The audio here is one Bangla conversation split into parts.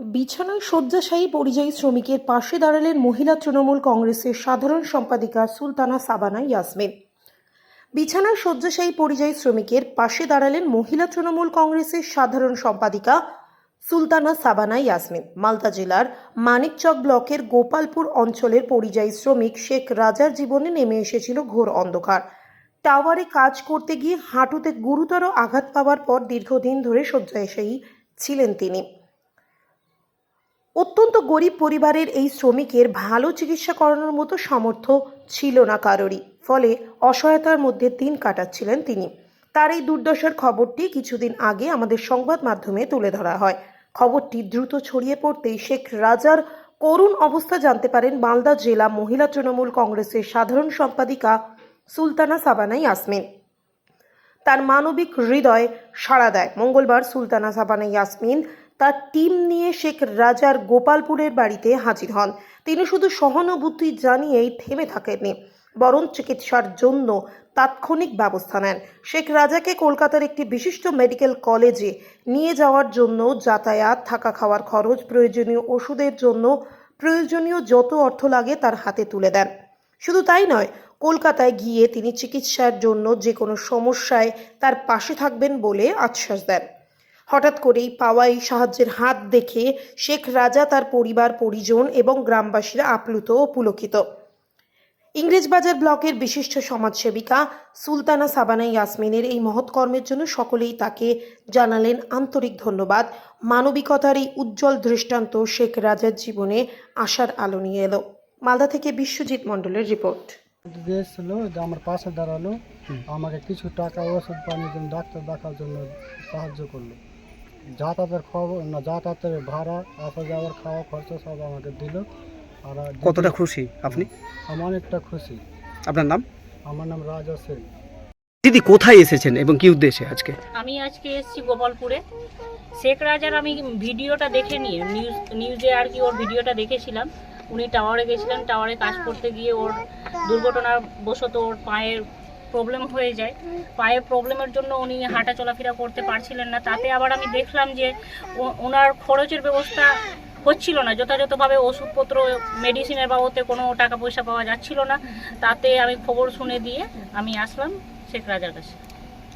বিছানায় শয্যাশায়ী পরিযায়ী শ্রমিকের পাশে দাঁড়ালেন মহিলা তৃণমূল কংগ্রেসের সাধারণ সম্পাদিকা সুলতানা সাবানা ইয়াসমিন। বিছানায় শয্যাশায়ী পরিযায়ী শ্রমিকের পাশে দাঁড়ালেন মহিলা তৃণমূল কংগ্রেসের সাধারণ সম্পাদিকা সুলতানা সাবানা ইয়াসমিন। মালদা জেলার মানিকচক ব্লকের গোপালপুর অঞ্চলের পরিযায়ী শ্রমিক শেখ রাজার জীবনে নেমে এসেছিল ঘোর অন্ধকার। টাওয়ারে কাজ করতে গিয়ে হাঁটুতে গুরুতর আঘাত পাওয়ার পর দীর্ঘদিন ধরে শয্যাশায়ী ছিলেন তিনি। অত্যন্ত গরিব পরিবারের এই শ্রমিকের ভালো চিকিৎসা করানোর মতো সামর্থ্য ছিল না কারোরই। ফলে অসহায়তার মধ্যে দিন কাটাচ্ছিলেন তিনি। তার এই দুর্দশার খবরটি কিছুদিন আগে আমাদের সংবাদ মাধ্যমে তুলে ধরা হয়। খবরটি দ্রুত ছড়িয়ে পড়তেই শেখ রাজার করুণ অবস্থা জানতে পারেন মালদা জেলা মহিলা তৃণমূল কংগ্রেসের সাধারণ সম্পাদিকা সুলতানা সাবানাই ইয়াসমিন। তার মানবিক হৃদয় সাড়া দেয়। মঙ্গলবার সুলতানা সাবানা ইয়াসমিন তার টিম নিয়ে শেখ রাজার গোপালপুরের বাড়িতে হাজির হন। তিনি শুধু সহানুভূতি জানিয়েই থেমে থাকেননি, বরং চিকিৎসার জন্য তাৎক্ষণিক ব্যবস্থা নেন। শেখ রাজাকে কলকাতার একটি বিশিষ্ট মেডিকেল কলেজে নিয়ে যাওয়ার জন্য যাতায়াত, থাকা খাওয়ার খরচ, প্রয়োজনীয় ওষুধের জন্য প্রয়োজনীয় যত অর্থ লাগে তার হাতে তুলে দেন। শুধু তাই নয়, কলকাতায় গিয়ে তিনি চিকিৎসার জন্য যে কোনো সমস্যায় তার পাশে থাকবেন বলে আশ্বাস দেন। হঠাৎ করেই পাওয়া এই সাহায্যের হাত দেখে শেখ রাজা তার পরিবার পরিজন এবং গ্রামবাসীরা আপ্লুত ও পুলকিত। ইংরেজবাজার ব্লকের বিশিষ্ট সমাজসেবিকা সুলতানা সাবানা ইয়াসমিনের এই মহৎ কর্মের জন্য সকলেই তাকে জানালেন আন্তরিক ধন্যবাদ। মানবিকতার এই উজ্জ্বল দৃষ্টান্ত শেখ রাজার জীবনে আশার আলো নিয়ে এলো। মালদা থেকে বিশ্বজিৎ মণ্ডলের রিপোর্ট। এসেছিল আমার পাশে দাঁড়াল আমাকে কিছু টাকা ওষুধ পানির জন্য ডাক্তার দেখার জন্য সাহায্য করল। যাতায়াতের খবর না যাতায়াতের ভাড়া আসা যাওয়ার খাওয়া খরচা সব আমাকে দিল। আর কতটা খুশি আপনি? আমি অনেকটা খুশি। আপনার নাম? আমার নাম রাজা সেন। দিদি কোথায় এসেছেন এবং কি উদ্দেশ্যে আজকে? আমি আজকে এসেছি গোপালপুরে। শেখ রাজার আমি ভিডিওটা দেখে নিয়ে নিউজ নিউজে আর কি ওর ভিডিওটা দেখেছিলাম। উনি টাওয়ারে গেছিলেন টাওয়ারে কাজ করতে গিয়ে ওর দুর্ঘটনার বশত ওর পায়ের প্রবলেম হয়ে যায়। পায়ের প্রবলেমের জন্য উনি হাঁটা চলাফেরা করতে পারছিলেন না। তাতে আবার আমি দেখলাম যে ওনার খরচের ব্যবস্থা হচ্ছিল না। যথাযথভাবে ওষুধপত্র মেডিসিনের বাবদে কোনো টাকা পয়সা পাওয়া যাচ্ছিল না। তাতে আমি খবর শুনে দিয়ে আমি আসলাম শেখ রাজার কাছে।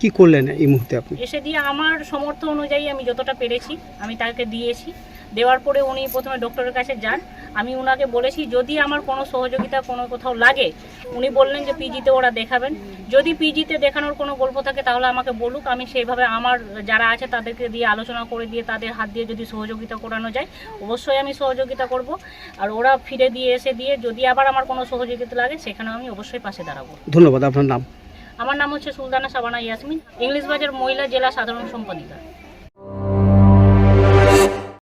কি করলেন এই মুহূর্তে আপনি? এসে দিয়ে আমার সমর্থ অনুযায়ী আমি যতটা পেরেছি আমি তাকে দিয়েছি। দেওয়ার পরে উনি প্রথমে ডক্টরের কাছে যান। আমি ওনাকে বলেছি যদি আমার কোনো সহযোগিতা কোনো কোথাও লাগে উনি বললেন যে পিজিতে ওরা দেখাবেন। যদি পিজিতে দেখানোর কোনো গল্প থাকে তাহলে আমাকে বলুক আমি সেইভাবে আমার যারা আছে তাদেরকে দিয়ে আলোচনা করে দিয়ে তাদের হাত দিয়ে যদি সহযোগিতা করানো যায় অবশ্যই আমি সহযোগিতা করব। আর ওরা ফিরে দিয়ে এসে দিয়ে যদি আবার আমার কোনো সহযোগিতা লাগে সেখানেও আমি অবশ্যই পাশে দাঁড়াবো। ধন্যবাদ আপনার নাম? আমার নাম হচ্ছে সুলতানা সাবানা ইয়াসমিন ইংলিশ বাজার মহিলা জেলা সাধারণ সম্পাদিকা।